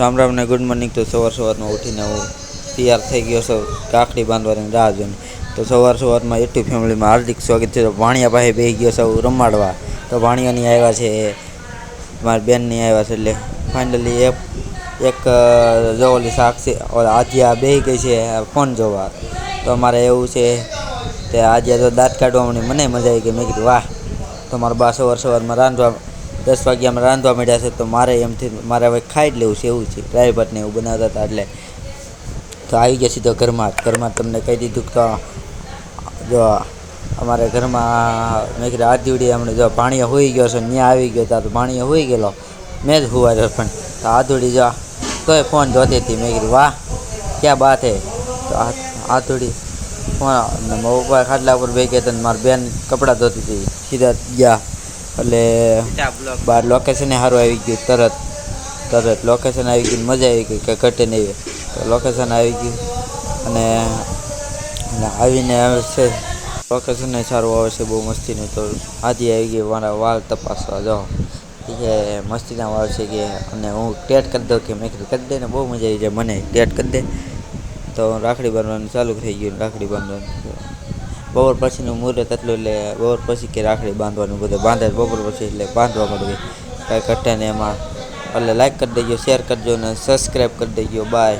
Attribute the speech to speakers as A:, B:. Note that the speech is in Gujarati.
A: રામ રામ ને ગુડ મોર્નિંગ. તો સવાર સવારમાં ઉઠીને હું તૈયાર થઈ ગયો છું કાકડી બાંધવાની રાહ જોઈને. તો સવાર સવારમાં એટલી ફેમિલીમાં હાર્દિક સ્વાગત છે. તો ભાણિયા પાસે બેસી ગયો સૌ રમાડવા. તો ભાણિયાની આવ્યા છે. મારી બેનની આવ્યા છે. એટલે ફાઇનલી એક એક અ, જો ઓલી સાક્ષી ઓલા આદ્યા બેસી ગઈ છે ફોન જોવા. તો મારે એવું છે તે આજે તો દાંત કાઢવાની મને મજા આવી ગઈ. મેં કીધું વાહ. તો મારા બા સવાર સવારમાં રાંધવા દસ વાગ્યામાં રાંધવા માંડ્યા છે, તો મારે એમથી મારે હવે ખાઈ જ લેવું છે, એવું છે. ડ્રાઈવરને એવું બનાવતા હતા એટલે. તો આવી ગયા સીધો ઘરમાં. ઘરમાં તમને કહી દીધું કે જો અમારે ઘરમાં મેં કીધું આ દીવડી અમને જો ભાણીએ હોઈ ગયો છે ત્યાં આવી ગયો ત્યાં તો ભાણીએ હોઈ ગયેલો. મેં જ હુવાડ્યો પણ તો આધુડી જો તોય ફોન જોતી હતી. મેં કીધું, વાહ, ક્યાં બાત હે? તો આ આધુડી ફોન મારા ખાટલા ઉપર બે ગયા હતા મારી બેન કપડાં ધોતી હતી. સીધા ગયા. એટલે બહાર લોકેશને સારું આવી ગયું તરત તરત લોકેશન આવી ગયું મજા આવી ગઈ કે ઘટે નહીં તો લોકેશન આવી ગયું અને આવીને આવે છે લોકેશન સારું આવે છે બહુ મસ્તીનું તો આધી આવી ગઈ મારા વાળ તપાસવા જાઓ. કે મસ્તીના વાળ છે કે અને હું ટેટ કરી દઉં કે મેં કીધું કરી દે ને બહુ મજા આવી જાય મને ટેટ કરી દે. તો રાખડી બાંધવાનું ચાલુ થઈ ગયું રાખડી બાંધવાનું. બપોર પછીનું મુહૂર્ત એટલું એટલે બપોર પછી કે રાખડી બાંધવાનું બધું. બાંધે બપોર પછી એટલે બાંધવા મળે કાંઈ ઘટે ને એમાં. એટલે લાઈક કરી દેજો શેર કરજો ને સબસ્ક્રાઈબ કરી દેજો. બાય